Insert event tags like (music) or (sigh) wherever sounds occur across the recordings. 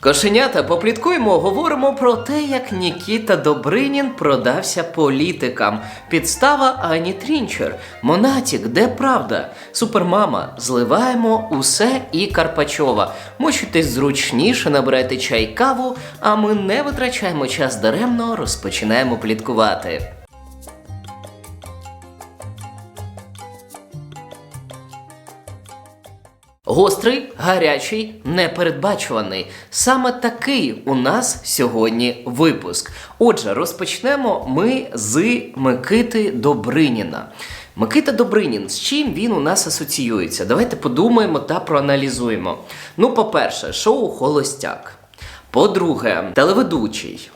Кошенята, попліткуємо, говоримо про те, як Нікіта Добринін продався політикам. Підстава Ані Трінчер. Монатік, де правда? Супермама, зливаємо усе і Карпачова. Мочитесь зручніше, набирайте чай каву, а ми не витрачаємо час даремно, розпочинаємо пліткувати. Гострий, гарячий, непередбачуваний. Саме такий у нас сьогодні випуск. Отже, розпочнемо ми з Микити Добриніна. Микита Добринін, з чим він у нас асоціюється? Давайте подумаємо та проаналізуємо. Ну, по-перше, шоу Холостяк. По-друге, телеведучий.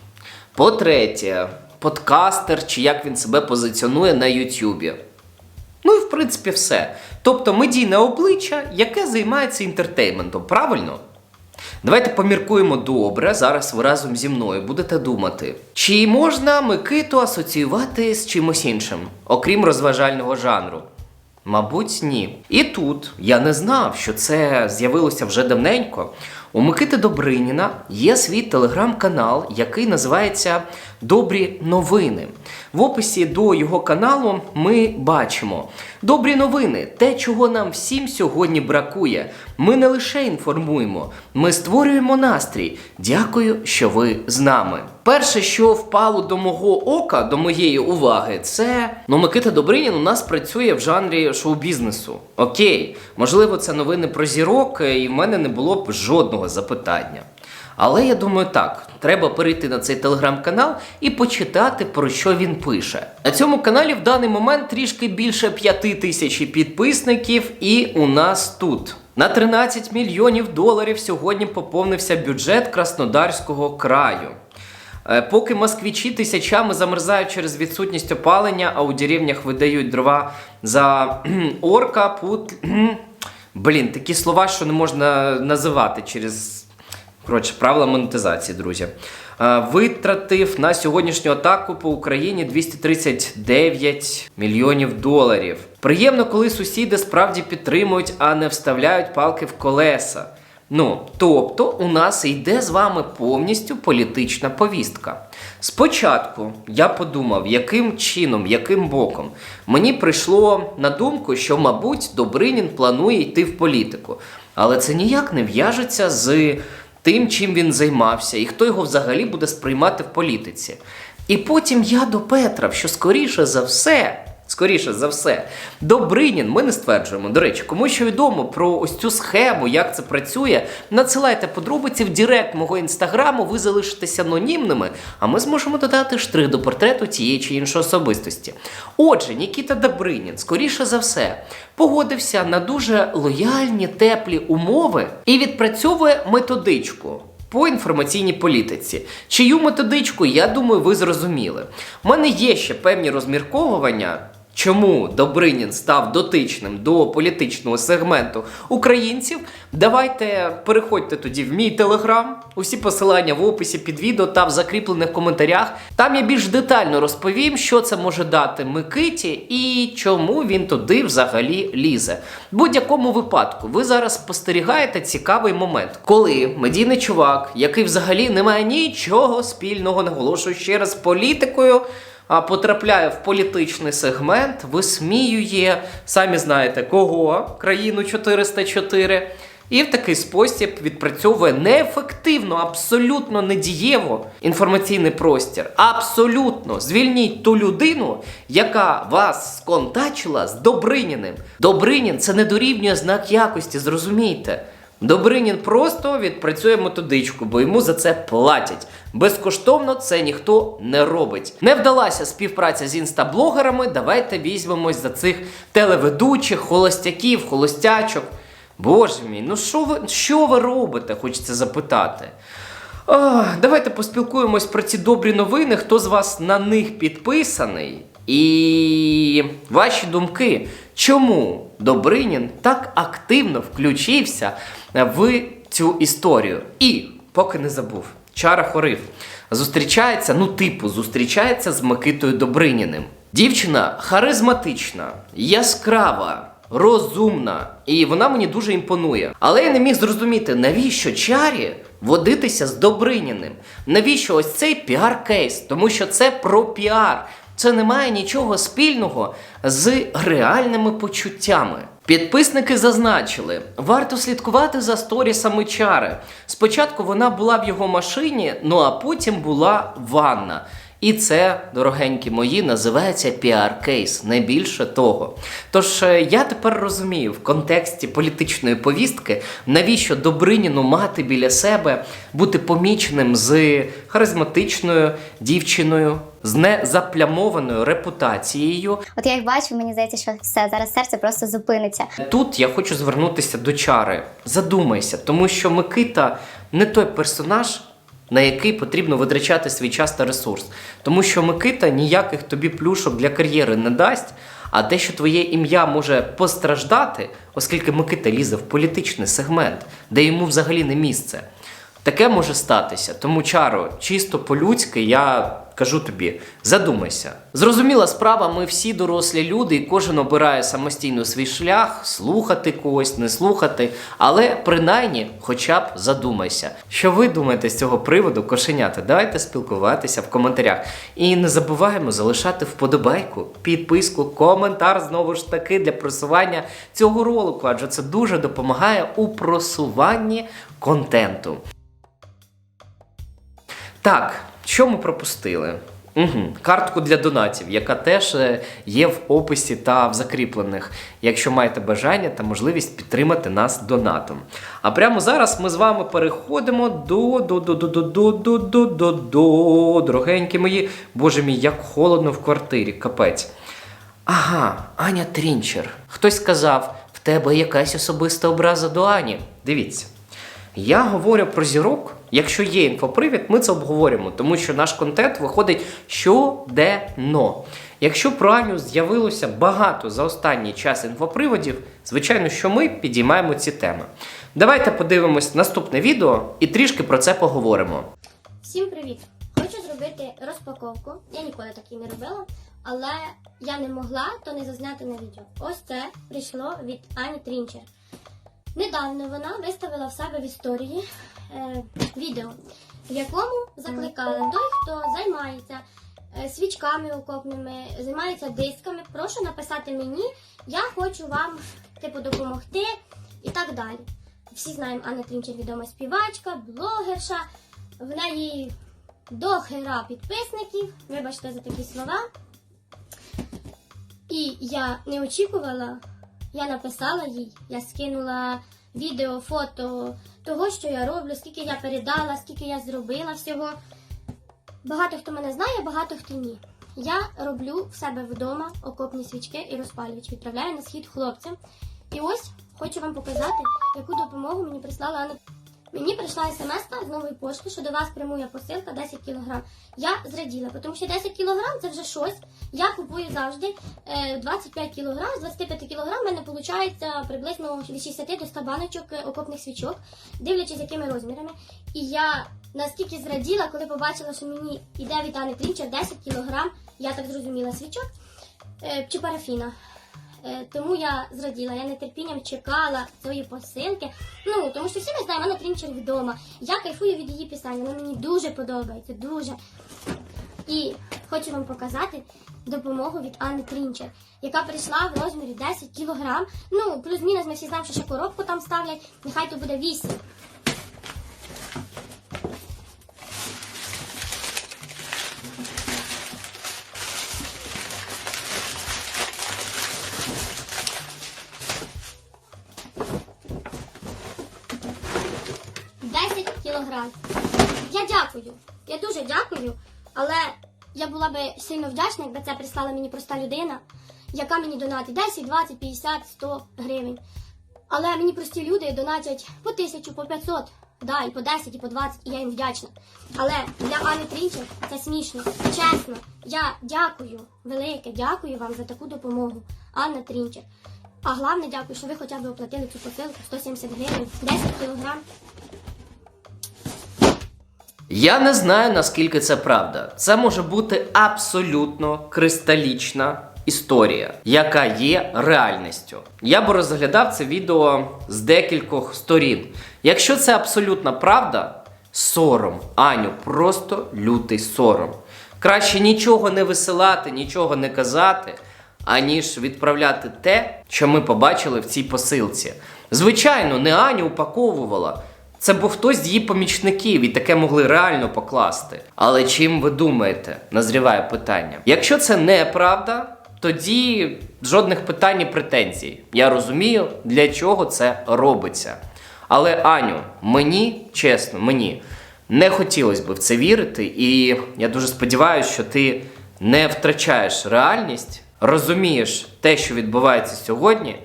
По-третє, подкастер, чи як він себе позиціонує на Ютубі. Ну і в принципі все. Тобто медійне обличчя, яке займається інтертейментом, правильно? Давайте поміркуємо добре. Зараз ви разом зі мною будете думати, чи можна Микиту асоціювати з чимось іншим, окрім розважального жанру? Мабуть, ні. І тут я не знав, що це з'явилося вже давненько. У Микити Добриніна є свій телеграм-канал, який називається Добрі новини. В описі до його каналу ми бачимо добрі новини, те, чого нам всім сьогодні бракує. Ми не лише інформуємо, ми створюємо настрій. Дякую, що ви з нами. Перше, що впало до мого ока, до моєї уваги, це ну Микита Добринін у нас працює в жанрі шоу-бізнесу. Окей, можливо, це новини про зірок, і в мене не було б жодного запитання. Але я думаю, так, треба перейти на цей телеграм-канал і почитати, про що він пише. На цьому каналі в даний момент трішки більше 5 тисяч підписників, і у нас тут. На 13 мільйонів доларів сьогодні поповнився бюджет Краснодарського краю. Е, Поки москвичі тисячами замерзають через відсутність опалення, а у деревнях видають дрова за орка, пут. Блін, такі слова, що не можна називати через Коротше, правила монетизації, друзі. Е, Витратив на сьогоднішню атаку по Україні 239 мільйонів доларів. Приємно, коли сусіди справді підтримують, а не вставляють палки в колеса. Ну, тобто, у нас йде з вами повністю політична повістка. Спочатку я подумав, яким чином, яким боком. Мені прийшло на думку, що, мабуть, Добринін планує йти в політику. Але це ніяк не в'яжеться з тим, чим він займався, і хто його взагалі буде сприймати в політиці. І потім я допетрав, що скоріше за все. Скоріше за все, Добринін, ми не стверджуємо. До речі, кому що відомо про ось цю схему, як це працює, надсилайте подробиці в Директ мого інстаграму, ви залишитесь анонімними, а ми зможемо додати штрих до портрету тієї чи іншої особистості. Отже, Нікіта Добринін, скоріше за все, погодився на дуже лояльні, теплі умови і відпрацьовує методичку. По інформаційній політиці. Чию методичку, я думаю, ви зрозуміли. У мене є ще певні розмірковування, чому Добринін став дотичним до політичного сегменту українців. Давайте переходьте тоді в мій телеграм. Усі посилання в описі під відео та в закріплених коментарях. Там я більш детально розповім, що це може дати Микиті і чому він туди взагалі лізе. В будь-якому випадку, ви зараз спостерігаєте цікавий момент, коли медійний чувак, який взагалі не має нічого спільного, наголошую ще раз, політикою. Потрапляє в політичний сегмент, висміює, самі знаєте, кого країну 404, і в такий спосіб відпрацьовує неефективно, абсолютно недієво інформаційний простір. Абсолютно звільніть ту людину, яка вас сконтачила з Добриніним. Добринін це не дорівнює знак якості, зрозумійте. Добринін просто відпрацює методичку, бо йому за це платять. Безкоштовно це ніхто не робить. Не вдалася співпраця з інстаблогерами. Давайте візьмемось за цих телеведучих, холостяків, холостячок. Боже мій, ну що ви, що ви робите? Хочеться запитати. Ах, давайте поспілкуємось про ці добрі новини. Хто з вас на них підписаний? І ваші думки, чому Добринін так активно включився в цю історію? І поки не забув, Чара Хорив зустрічається, ну, типу, зустрічається з Микитою Добриніним. Дівчина харизматична, яскрава, розумна, і вона мені дуже імпонує. Але я не міг зрозуміти, навіщо чарі водитися з Добриніним? Навіщо ось цей піар-кейс? Тому що це про піар. Це не має нічого спільного з реальними почуттями. Підписники зазначили, варто слідкувати за сторісами чари. Спочатку вона була в його машині, ну а потім була ванна. І це, дорогенькі мої, називається піар-кейс, не більше того. Тож е, я тепер розумію в контексті політичної повістки, навіщо Добриніну мати біля себе, бути поміченим з харизматичною дівчиною, з незаплямованою репутацією. От я їх бачу, мені здається, що все зараз серце просто зупиниться. Тут я хочу звернутися до чари. Задумайся, тому що Микита не той персонаж, на який потрібно витрачати свій час та ресурс. Тому що Микита ніяких тобі плюшок для кар'єри не дасть. А те, що твоє ім'я може постраждати, оскільки Микита лізе в політичний сегмент, де йому взагалі не місце. Таке може статися. Тому, Чаро, чисто по-людськи, я кажу тобі, задумайся. Зрозуміла справа, ми всі дорослі люди, і кожен обирає самостійно свій шлях, слухати когось, не слухати. Але принаймні, хоча б задумайся. Що ви думаєте з цього приводу, кошенята? Давайте спілкуватися в коментарях. І не забуваємо залишати вподобайку, підписку, коментар знову ж таки для просування цього ролику, адже це дуже допомагає у просуванні контенту. Так, що ми пропустили? Угу. Картку для донатів, яка теж е, є в описі та в закріплених, якщо маєте бажання та можливість підтримати нас донатом. А прямо зараз ми з вами переходимо до до до до до до до до до до дорогенькі мої. Боже мій, як холодно в квартирі, капець. Ага, Аня Трінчер. Хтось сказав, в тебе якась особиста образа до Ані. Дивіться. Я говорю про зірок. Якщо є інфопривід, ми це обговоримо, тому що наш контент виходить щоденно. Якщо про Аню з'явилося багато за останній час інфоприводів, звичайно, що ми підіймаємо ці теми. Давайте подивимось наступне відео і трішки про це поговоримо. Всім привіт! Хочу зробити розпаковку. Я ніколи такі не робила, але я не могла то не зазняти на відео. Ось це прийшло від Ані Трінчер. Недавно вона виставила в себе в історії е, відео, в якому закликала той, хто займається е, свічками окопними, займається дисками. Прошу написати мені, я хочу вам типу допомогти і так далі. Всі знаємо, Анна Трінчер відома співачка, блогерша. В неї до хера підписників. Вибачте за такі слова. І я не очікувала, я написала їй, я скинула відео, фото того, що я роблю, скільки я передала, скільки я зробила всього. Багато хто мене знає, багато хто ні. Я роблю в себе вдома окопні свічки і розпалювач. Відправляю на схід хлопцям. І ось хочу вам показати, яку допомогу мені прислала Анна. Мені прийшла смс з нової пошти, що до вас прямує посилка 10 кг. Я зраділа, тому що 10 кг це вже щось. Я купую завжди е, 25 кг. З 25 кг в мене виходить приблизно від 60 до 100 баночок е, окопних свічок, дивлячись, якими розмірами. І я настільки зраділа, коли побачила, що мені йде від Ани Трінчер 10 кг, я так зрозуміла свічок е, чи парафіна. Е, Тому я зраділа, я нетерпінням чекала цієї посилки. Ну, тому що всі ми знаємо, Анна Трінчер вдома. Я кайфую від її писань, вона мені дуже подобається, дуже. І хочу вам показати допомогу від Анни Трінчер, яка прийшла в розмірі 10 кг. Ну, плюс-мінус, ми всі знаємо, що ще коробку там ставлять, нехай то буде 8. Десять кілограм. Я дякую. Я дуже дякую, але я була би сильно вдячна, якби це прислала мені проста людина, яка мені донатить 10, 20, 50, 100 гривень. Але мені прості люди донатять по тисячу, по 500, да, і по 10, і по 20, і я їм вдячна. Але для Ани Трінчер це смішно. Чесно, я дякую, велике, дякую вам за таку допомогу, Анна Трінчер. А головне дякую, що ви хоча б оплатили цю посилку 170 гривень, 10 кілограм. Я не знаю, наскільки це правда. Це може бути абсолютно кристалічна історія, яка є реальністю. Я би розглядав це відео з декількох сторін. Якщо це абсолютна правда, сором, Аню, просто лютий сором. Краще нічого не висилати, нічого не казати, аніж відправляти те, що ми побачили в цій посилці. Звичайно, не Аню упаковувала. Це був хтось з її помічників і таке могли реально покласти. Але чим ви думаєте? Назріває питання. Якщо це неправда, тоді жодних питань і претензій. Я розумію, для чого це робиться. Але Аню, мені, чесно, мені не хотілося б в це вірити, і я дуже сподіваюся, що ти не втрачаєш реальність, розумієш те, що відбувається сьогодні,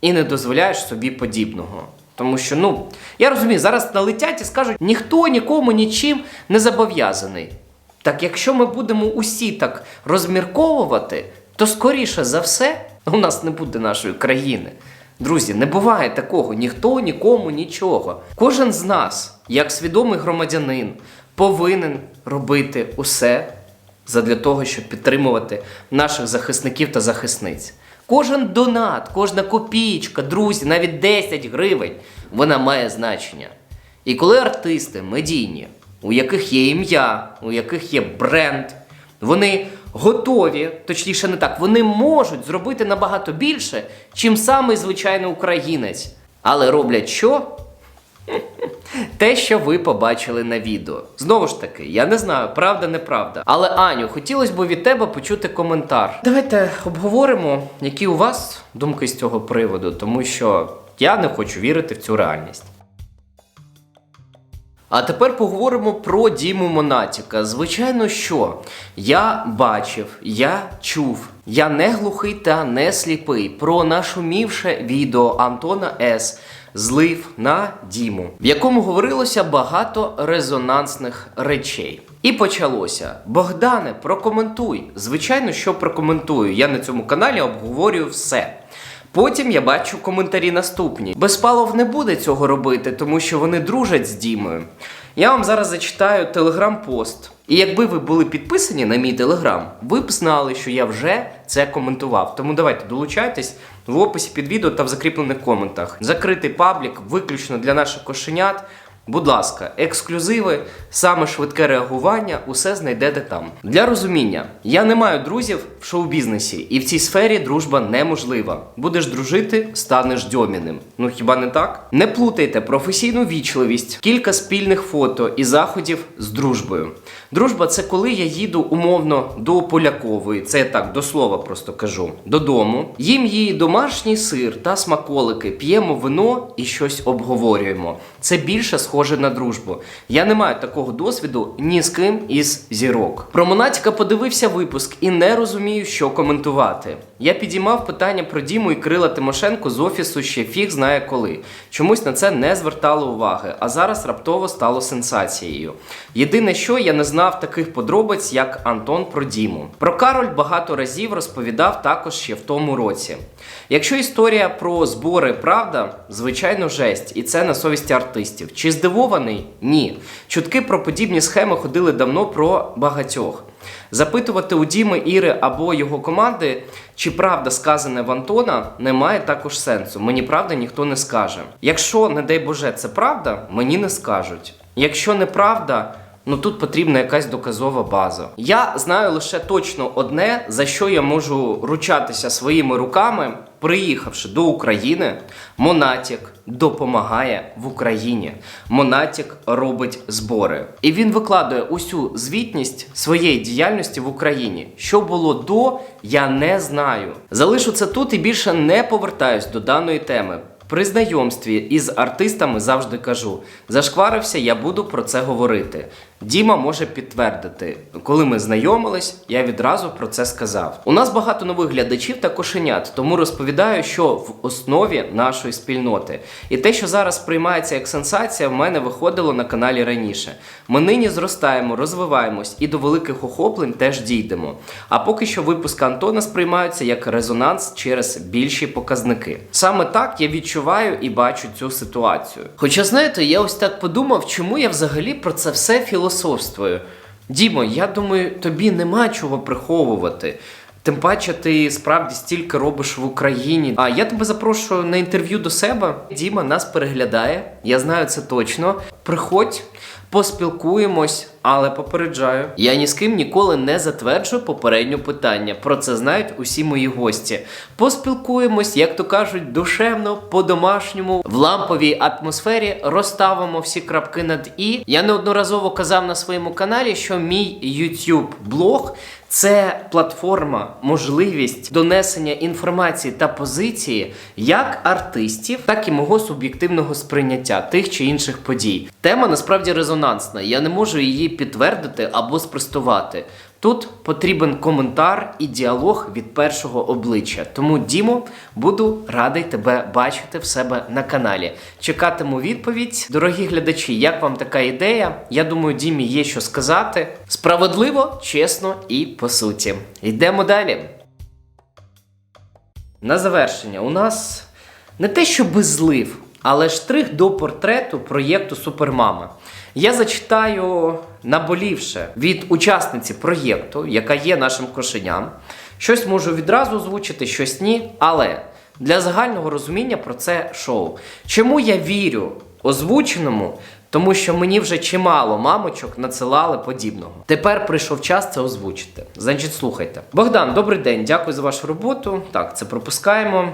і не дозволяєш собі подібного. Тому що, ну, я розумію, зараз налетять і скажуть, ніхто нікому нічим не зобов'язаний. Так якщо ми будемо усі так розмірковувати, то скоріше за все у нас не буде нашої країни. Друзі, не буває такого, ніхто нікому нічого. Кожен з нас, як свідомий громадянин, повинен робити усе задля того, щоб підтримувати наших захисників та захисниць. Кожен донат, кожна копійка, друзі, навіть 10 гривень, вона має значення. І коли артисти медійні, у яких є ім'я, у яких є бренд, вони готові, точніше не так, вони можуть зробити набагато більше, чим самий звичайний українець. Але роблять що? Те, що ви побачили на відео. Знову ж таки, я не знаю, правда, неправда. Але Аню, хотілося б від тебе почути коментар. Давайте обговоримо, які у вас думки з цього приводу, тому що я не хочу вірити в цю реальність. А тепер поговоримо про Діму Монатіка. Звичайно, що я бачив, я чув, я не глухий та не сліпий про нашумівше відео Антона С. Злив на Діму, в якому говорилося багато резонансних речей. І почалося. Богдане, прокоментуй. Звичайно, що прокоментую. Я на цьому каналі обговорюю все. Потім я бачу коментарі наступні. Безпалов не буде цього робити, тому що вони дружать з Дімою. Я вам зараз зачитаю телеграм-пост. І якби ви були підписані на мій телеграм, ви б знали, що я вже це коментував. Тому давайте долучайтесь в описі під відео та в закріплених коментах. Закритий паблік виключно для наших кошенят. Будь ласка, ексклюзиви, саме швидке реагування, усе знайдете там. Для розуміння, я не маю друзів в шоу-бізнесі, і в цій сфері дружба неможлива. Будеш дружити, станеш дьоміним. Ну хіба не так? Не плутайте професійну вічливість, кілька спільних фото і заходів з дружбою. Дружба це коли я їду умовно до Полякової, це я так до слова просто кажу, додому, їм її домашній сир та смаколики, п'ємо вино і щось обговорюємо. Це більше схоже на дружбу. Я не маю такого досвіду ні з ким із зірок. Про Монатіка подивився випуск і не розумію, що коментувати. Я підіймав питання про Діму і Крила Тимошенко з офісу ще фіг знає коли. Чомусь на це не звертали уваги, а зараз раптово стало сенсацією. Єдине, що я не знав таких подробиць, як Антон про Діму. Про Кароль багато разів розповідав також ще в тому році. Якщо історія про збори правда, звичайно, жесть, і це на совісті артистів. Чи здивований? Ні. Чутки про подібні схеми ходили давно про багатьох. Запитувати у Діми Іри або його команди, чи правда сказане в Антона, немає також сенсу. Мені правда ніхто не скаже. Якщо, не дай Боже, це правда, мені не скажуть. Якщо неправда, ну тут потрібна якась доказова база. Я знаю лише точно одне, за що я можу ручатися своїми руками, приїхавши до України, Монатік допомагає в Україні. Монатік робить збори. І він викладує усю звітність своєї діяльності в Україні. Що було до, я не знаю. Залишу це тут і більше не повертаюсь до даної теми. При знайомстві із артистами завжди кажу: зашкварився, я буду про це говорити. Діма може підтвердити, коли ми знайомились, я відразу про це сказав. У нас багато нових глядачів та кошенят, тому розповідаю, що в основі нашої спільноти. І те, що зараз сприймається як сенсація, в мене виходило на каналі раніше. Ми нині зростаємо, розвиваємось і до великих охоплень теж дійдемо. А поки що випуски Антона сприймаються як резонанс через більші показники. Саме так я відчуваю і бачу цю ситуацію. Хоча знаєте, я ось так подумав, чому я взагалі про це все філософствую. Дімо, я думаю, тобі нема чого приховувати. Тим паче, ти справді стільки робиш в Україні. А я тебе запрошую на інтерв'ю до себе. Діма нас переглядає. Я знаю це точно. Приходь, поспілкуємось, але попереджаю. Я ні з ким ніколи не затверджую попереднє питання. Про це знають усі мої гості. Поспілкуємось, як то кажуть, душевно, по-домашньому, в ламповій атмосфері розставимо всі крапки над і. Я неодноразово казав на своєму каналі, що мій YouTube блог це платформа, можливість донесення інформації та позиції як артистів, так і мого суб'єктивного сприйняття тих чи інших подій. Тема насправді резонансна. Я не можу її підтвердити або спростувати. Тут потрібен коментар і діалог від першого обличчя. Тому, Дімо, буду радий тебе бачити в себе на каналі. Чекатиму відповідь. Дорогі глядачі, як вам така ідея? Я думаю, Дімі є що сказати. Справедливо, чесно і по суті. Йдемо далі. На завершення, у нас не те, що беззлив, але штрих до портрету проєкту Супермама. Я зачитаю наболівше від учасниці проєкту, яка є нашим кошеням. Щось можу відразу озвучити, щось ні, але для загального розуміння про це шоу. Чому я вірю озвученому? Тому що мені вже чимало мамочок надсилали подібного. Тепер прийшов час це озвучити. Значить, слухайте. Богдан, добрий день, дякую за вашу роботу. Так, це пропускаємо.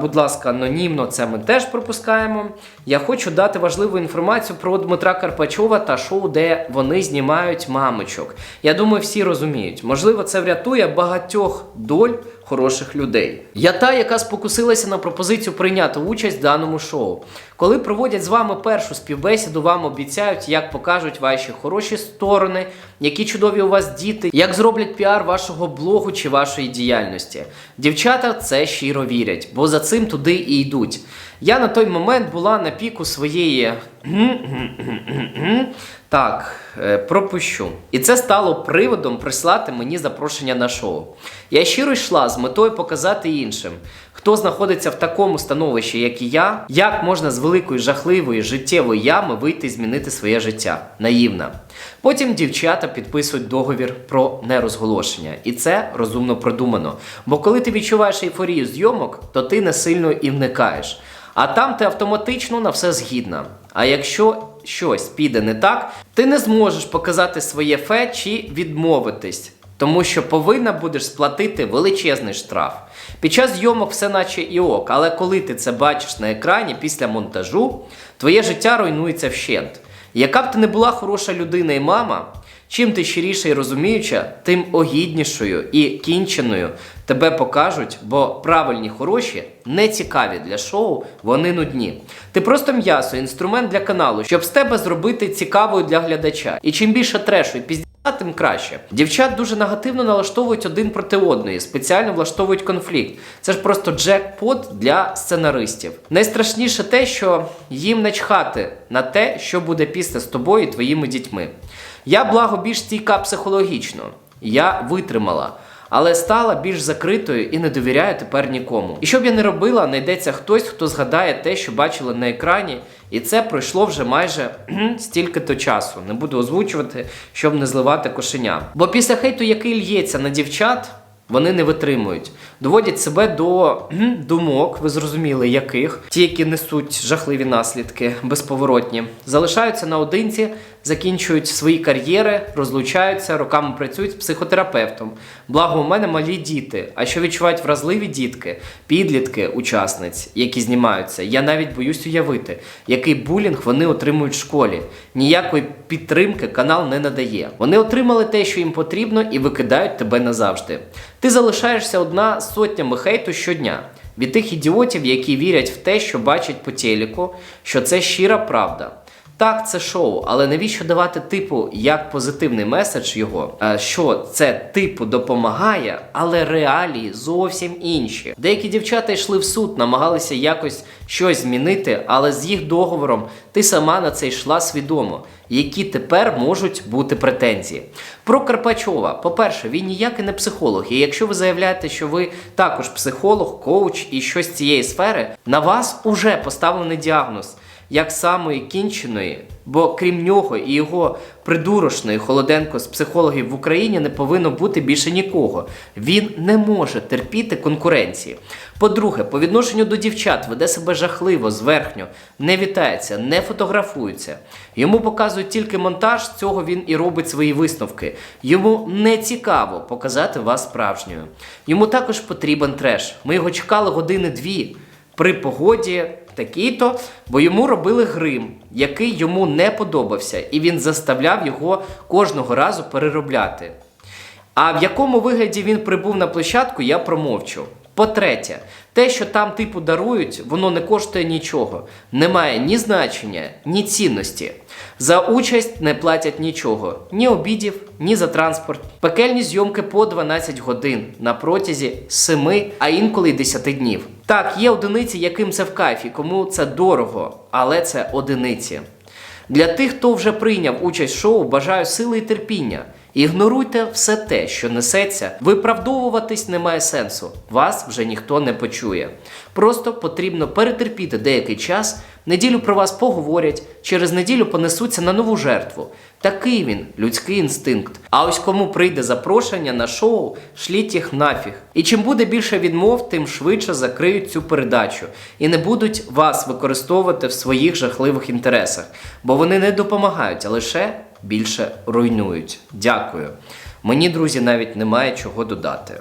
Будь ласка, анонімно це ми теж пропускаємо. Я хочу дати важливу інформацію про Дмитра Карпачова та шоу, де вони знімають мамочок. Я думаю, всі розуміють. Можливо, це врятує багатьох доль хороших людей. Я та, яка спокусилася на пропозицію прийняти участь в даному шоу. Коли проводять з вами першу співбесіду, вам обіцяють, як покажуть ваші хороші сторони, які чудові у вас діти, як зроблять піар вашого блогу чи вашої діяльності. Дівчата це щиро вірять, бо за цим туди і йдуть. Я на той момент була на піку своєї. Так, е, пропущу. І це стало приводом прислати мені запрошення на шоу. Я щиро йшла з метою показати іншим, хто знаходиться в такому становищі, як і я, як можна з великої жахливої життєвої ями вийти і змінити своє життя. Наївна. Потім дівчата підписують договір про нерозголошення, і це розумно продумано. Бо коли ти відчуваєш ейфорію зйомок, то ти не сильно і вникаєш. А там ти автоматично на все згідна. А якщо щось піде не так, ти не зможеш показати своє фе чи відмовитись, тому що повинна будеш сплатити величезний штраф. Під час зйомок все наче і ок, але коли ти це бачиш на екрані після монтажу, твоє життя руйнується вщент. Яка б ти не була хороша людина і мама, чим ти щиріша і розуміюча, тим огіднішою і кінченою тебе покажуть, бо правильні хороші не цікаві для шоу, вони нудні. Ти просто м'ясо, інструмент для каналу, щоб з тебе зробити цікавою для глядача. І чим більше трешу і пізді. Тим краще. Дівчат дуже негативно налаштовують один проти одної, спеціально влаштовують конфлікт. Це ж просто джекпот для сценаристів. Найстрашніше те, що їм не чхати на те, що буде після з тобою і твоїми дітьми. Я, благо, більш стійка психологічно. Я витримала. Але стала більш закритою і не довіряю тепер нікому. І що б я не робила, знайдеться хтось, хто згадає те, що бачили на екрані, і це пройшло вже майже стільки-то часу. Не буду озвучувати, щоб не зливати кошеня. Бо після хейту, який л'ється на дівчат, вони не витримують, доводять себе до думок, ви зрозуміли, яких ті, які несуть жахливі наслідки, безповоротні, залишаються наодинці, закінчують свої кар'єри, розлучаються, роками працюють з психотерапевтом. Благо, у мене малі діти. А що відчувають вразливі дітки, підлітки, учасниць, які знімаються, я навіть боюсь уявити, який булінг вони отримують в школі. Ніякої підтримки канал не надає. Вони отримали те, що їм потрібно, і викидають тебе назавжди. Ти залишаєшся одна з сотнями хейту щодня. Від тих ідіотів, які вірять в те, що бачать по телеку, що це щира правда. Так, це шоу, але навіщо давати типу як позитивний меседж його, е, що це типу допомагає, але реалії зовсім інші. Деякі дівчата йшли в суд, намагалися якось щось змінити, але з їх договором ти сама на це йшла свідомо. Які тепер можуть бути претензії про Карпачова? По-перше, він ніякий не психолог. І якщо ви заявляєте, що ви також психолог, коуч і щось цієї сфери, на вас уже поставлений діагноз. Як самої кінченої, бо крім нього і його придурошної Холоденко з психологів в Україні не повинно бути більше нікого. Він не може терпіти конкуренції. По-друге, по відношенню до дівчат веде себе жахливо, зверхньо, не вітається, не фотографується. Йому показують тільки монтаж, з цього він і робить свої висновки. Йому не цікаво показати вас справжньою. Йому також потрібен треш. Ми його чекали години-дві при погоді такій-то, бо йому робили грим, який йому не подобався, і він заставляв його кожного разу переробляти. А в якому вигляді він прибув на площадку, я промовчу. По-третє, те, що там типу дарують, воно не коштує нічого, не має ні значення, ні цінності. За участь не платять нічого, ні обідів, ні за транспорт. Пекельні зйомки по 12 годин на протязі 7, а інколи й 10 днів. Так, є одиниці, яким це в кайфі, кому це дорого, але це одиниці. Для тих, хто вже прийняв участь в шоу, бажаю сили і терпіння. Ігноруйте все те, що несеться. Виправдовуватись немає сенсу. Вас вже ніхто не почує. Просто потрібно перетерпіти деякий час. Неділю про вас поговорять, через неділю понесуться на нову жертву. Такий він, людський інстинкт. А ось кому прийде запрошення на шоу, шліть їх нафіг. І чим буде більше відмов, тим швидше закриють цю передачу і не будуть вас використовувати в своїх жахливих інтересах, бо вони не допомагають, а лише більше руйнують. Дякую. Мені, друзі, навіть немає чого додати.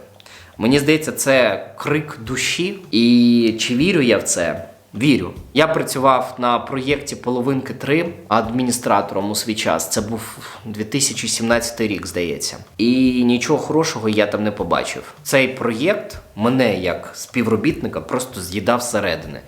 Мені здається, це крик душі, і чи вірю я в це? Вірю. Я працював на проєкті Половинки 3 адміністратором у свій час. Це був 2017 рік, здається. І нічого хорошого я там не побачив. Цей проєкт мене як співробітника просто з'їдав зсередини.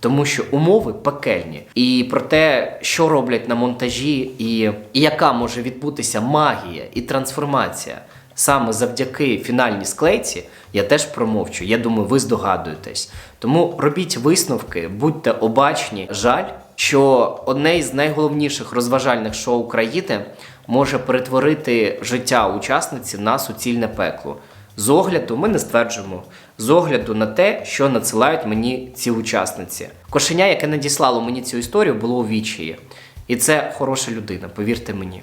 Тому що умови пекельні. І про те, що роблять на монтажі, і, і яка може відбутися магія і трансформація саме завдяки фінальній склейці, я теж промовчу. Я думаю, ви здогадуєтесь. Тому робіть висновки, будьте обачні. Жаль, що одне із найголовніших розважальних шоу країни може перетворити життя учасниці на суцільне пекло. З огляду ми не стверджуємо. З огляду на те, що надсилають мені ці учасниці. Кошеня, яке надіслало мені цю історію, було у відчаї. І це хороша людина, повірте мені.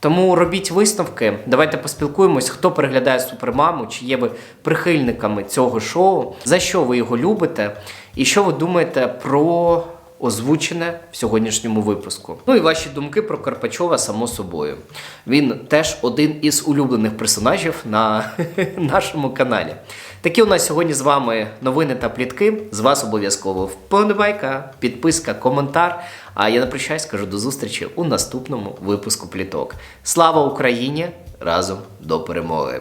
Тому робіть висновки. Давайте поспілкуємось, хто переглядає супермаму, чи є ви прихильниками цього шоу, за що ви його любите, і що ви думаєте про озвучене в сьогоднішньому випуску. Ну і ваші думки про Карпачова, само собою. Він теж один із улюблених персонажів на (laughs) нашому каналі. Такі у нас сьогодні з вами новини та плітки. З вас обов'язково вподобайка, підписка, коментар. А я на прощай скажу до зустрічі у наступному випуску пліток. Слава Україні! Разом до перемоги!